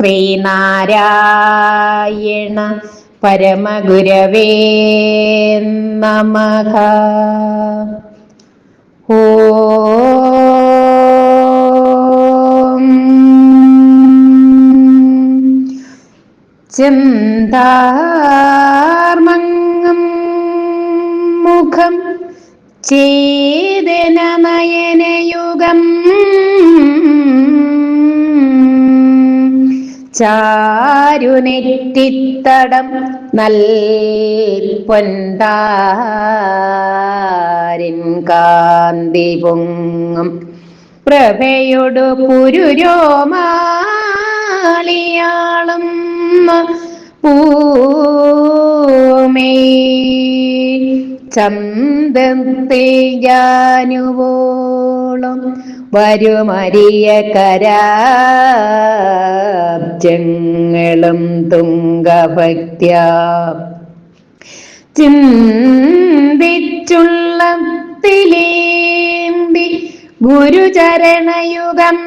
ശ്രീനാരായണ പരമഗുരവേ നമഃ. ഓം. മുഖം ചേതന ചാരുനെറ്റിത്തടം നൽ പൊന്താരിൻ കാന്തി പൊങ്ങും. പ്രഭയൊടു പുരുരോമാളിയാളും പൂമേ ചന്തത്തെ ജാനുവോളം വരുമരിയ കരാബ്ജങ്ങളും തുങ്കഭക്ത്യ. ചിന്തിച്ചുള്ളത്തിലേന്തി ഗുരുചരണയുഗം.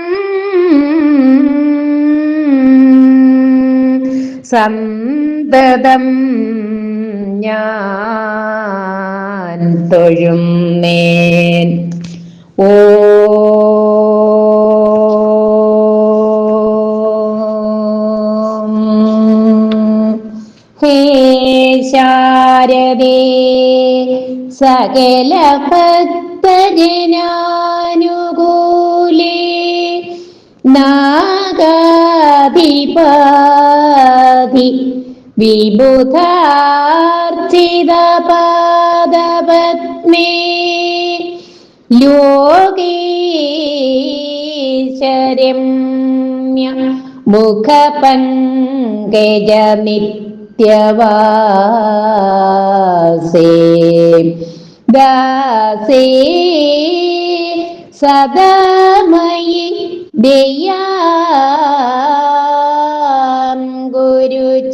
സന്തതം ഞാൻ തൊഴുന്നേൻ ഓ. ഹേ സകല ഭക്തജനാനുകൂലേ നാഗാധിപാധി വിബുധാർച്ചിതപാദപത്മേ ലോകേശരമ്യ മുഖപങ്കജ നിത്യവാസേ सदा സദമയി ദയാം ഗുരുചാരുശീലേ.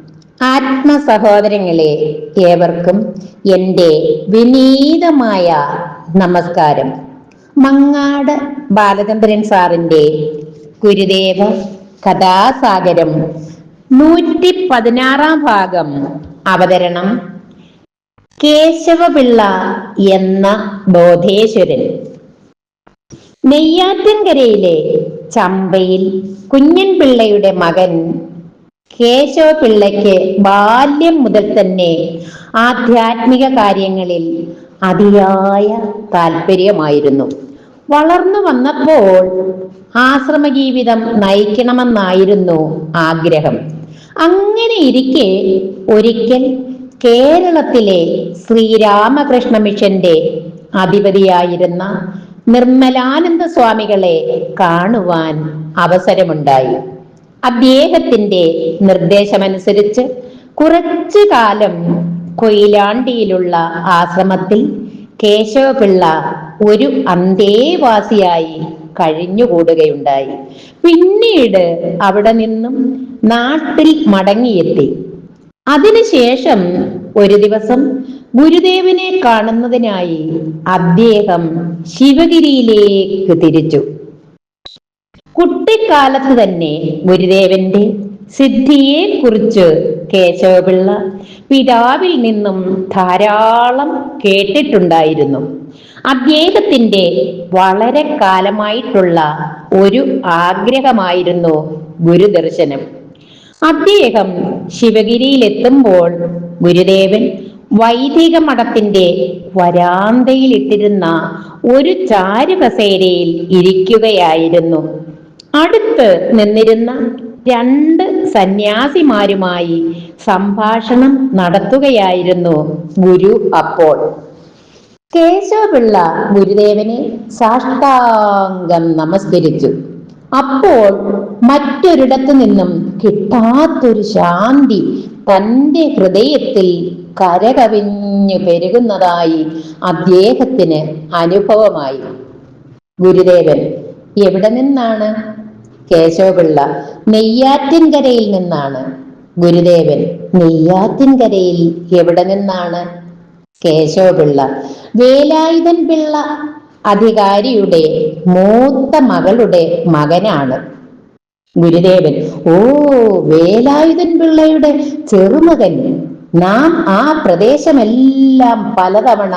ആത്മസഹോദരങ്ങളെ ഏവർക്കും എന്റെ വിനീതമായ നമസ്കാരം. മങ്ങാട് ബാലചന്ദ്രൻ സാറിന്റെ ഗുരുദേവ കഥാസാഗരം നൂറ്റി പതിനാറാം ഭാഗം അവതരണം കേശവപിള്ള എന്ന ബോധേശ്വരൻ. നെയ്യാറ്റിൻകരയിലെ ചമ്പയിൽ കുഞ്ഞൻ പിള്ളയുടെ മകൻ കേശവപിള്ളയ്ക്ക് ബാല്യം മുതൽ തന്നെ ആധ്യാത്മിക കാര്യങ്ങളിൽ അതിയായ താല്പര്യമായിരുന്നു വളർന്നു വന്നപ്പോൾ ആശ്രമ ജീവിതം നയിക്കണമെന്നായിരുന്നു ആഗ്രഹം. അങ്ങനെ ഇരിക്കെ ഒരിക്കൽ കേരളത്തിലെ ശ്രീരാമകൃഷ്ണ മിഷന്റെ അധിപതിയായിരുന്ന നിർമ്മലാനന്ദ സ്വാമികളെ കാണുവാൻ അവസരമുണ്ടായി. അദ്ദേഹത്തിന്റെ നിർദ്ദേശമനുസരിച്ച് കുറച്ചു കാലം കൊയിലാണ്ടിയിലുള്ള ആശ്രമത്തിൽ കേശവപിള്ള ഒരു അന്തേവാസിയായി കഴിഞ്ഞുകൂടുകയുണ്ടായി. പിന്നീട് അവിടെ നിന്നും നാട്ടിൽ മടങ്ങിയെത്തി. അതിനുശേഷം ഒരു ദിവസം ഗുരുദേവനെ കാണുന്നതിനായി അദ്ദേഹം ശിവഗിരിയിലേക്ക് തിരിച്ചു. കുട്ടിക്കാലത്ത് തന്നെ ഗുരുദേവന്റെ സിദ്ധിയെ കുറിച്ച് കേശവപിള്ള പിതാവിൽ നിന്നും ധാരാളം കേട്ടിട്ടുണ്ടായിരുന്നു. അദ്ദേഹത്തിന്റെ വളരെ കാലമായിട്ടുള്ള ഒരു ആഗ്രഹമായിരുന്നു ഗുരുദർശനം. അദ്ദേഹം ശിവഗിരിയിലെത്തുമ്പോൾ ഗുരുദേവൻ വൈദിക മഠത്തിന്റെ വരാന്തയിലിട്ടിരുന്ന ഒരു ചാരുകസേരയിൽ ഇരിക്കുകയായിരുന്നു. അടുത്ത് നിന്നിരുന്ന രണ്ട് സന്യാസിമാരുമായി സംഭാഷണം നടത്തുകയായിരുന്നു ഗുരു അപ്പോൾ. കേശവപിള്ള ഗുരുദേവനെ സാഷ്ടാംഗം നമസ്കരിച്ചു. അപ്പോൾ മറ്റൊരിടത്തു നിന്നും കിട്ടാത്തൊരു ശാന്തി തന്റെ ഹൃദയത്തിൽ കരകവിഞ്ഞു പെരുകുന്നതായി അദ്ദേഹത്തിന് അനുഭവമായി. ഗുരുദേവൻ എവിടെ നിന്നാണ് കേശവപിള്ള നെയ്യാറ്റിൻകരയിൽ നിന്നാണ്. ഗുരുദേവൻ നെയ്യാറ്റിൻകരയിൽ എവിടെ നിന്നാണ്? കേശവപിള്ള. വേലായുധൻ പിള്ള അധികാരിയുടെ മൂത്ത മകളുടെ മകനാണ്. ഗുരുദേവൻ ഓ വേലായുധൻ പിള്ളയുടെ ചെറുമകൻ. നാം ആ പ്രദേശമെല്ലാം പലതവണ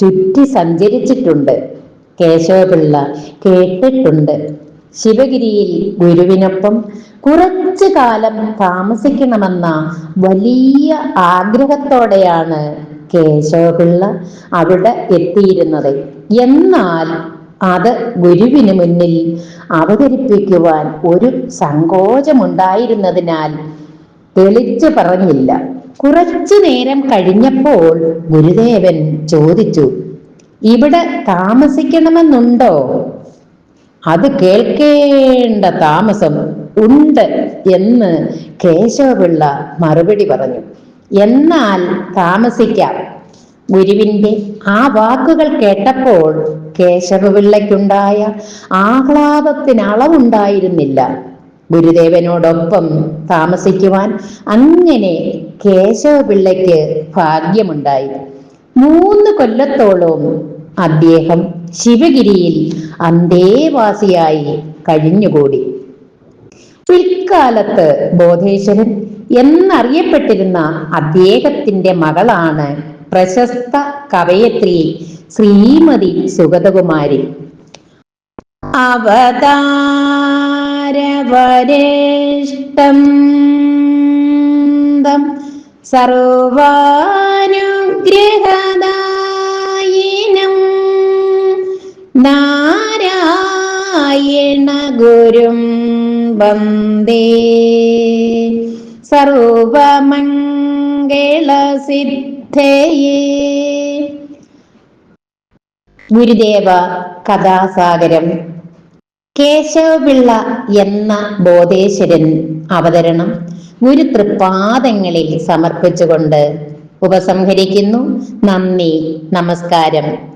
ചുറ്റി സഞ്ചരിച്ചിട്ടുണ്ട്. കേശവപിള്ള കേട്ടിട്ടുണ്ട്. ശിവഗിരിയിൽ ഗുരുവിനൊപ്പം കുറച്ചു കാലം താമസിക്കണമെന്ന വലിയ ആഗ്രഹത്തോടെയാണ് കേശവപിള്ള അവിടെ എത്തിയിരുന്നത്. എന്നാൽ അത് ഗുരുവിന് മുന്നിൽ അവതരിപ്പിക്കുവാൻ ഒരു സങ്കോചമുണ്ടായിരുന്നതിനാൽ തെളിച്ചു പറഞ്ഞില്ല. കുറച്ചു നേരം കഴിഞ്ഞപ്പോൾ ഗുരുദേവൻ ചോദിച്ചു ഇവിടെ താമസിക്കണമെന്നുണ്ടോ? അത് കേൾക്കേണ്ട താമസം ഉണ്ട് എന്ന് കേശവപിള്ള മറുപടി പറഞ്ഞു. എന്നാൽ താമസിക്കാം. ഗുരുവിന്റെ ആ വാക്കുകൾ കേട്ടപ്പോൾ കേശവപിള്ളയ്ക്കുണ്ടായ ആഹ്ലാദത്തിന് അളവുണ്ടായിരുന്നില്ല ഗുരുദേവനോടൊപ്പം താമസിക്കുവാൻ അങ്ങനെ കേശവപിള്ളയ്ക്ക് ഭാഗ്യമുണ്ടായി. മൂന്ന് കൊല്ലത്തോളം അദ്ദേഹം ശിവഗിരിയിൽ അന്തേവാസിയായി കഴിഞ്ഞുകൂടി. പിൽക്കാലത്ത് ബോധേശ്വരൻ എന്നറിയപ്പെട്ടിരുന്ന അദ്ദേഹത്തിന്റെ മകളാണ് പ്രശസ്ത കവയത്രി ശ്രീമതി സുഗതകുമാരി. അവതാരവരേഷ്ടം സർവാനുഗ്രഹദായിനം നാരായണ ഗുരും വന്ദേ. സർവമംഗളസിദ്ധയേ. ഗുരുദേവ കഥാസാഗരം. കേശവപിള്ള എന്ന ബോധേശ്വരൻ അവതരണം ഗുരു തൃപ്പാദങ്ങളിൽ സമർപ്പിച്ചുകൊണ്ട് ഉപസംഹരിക്കുന്നു. നന്ദി നമസ്കാരം.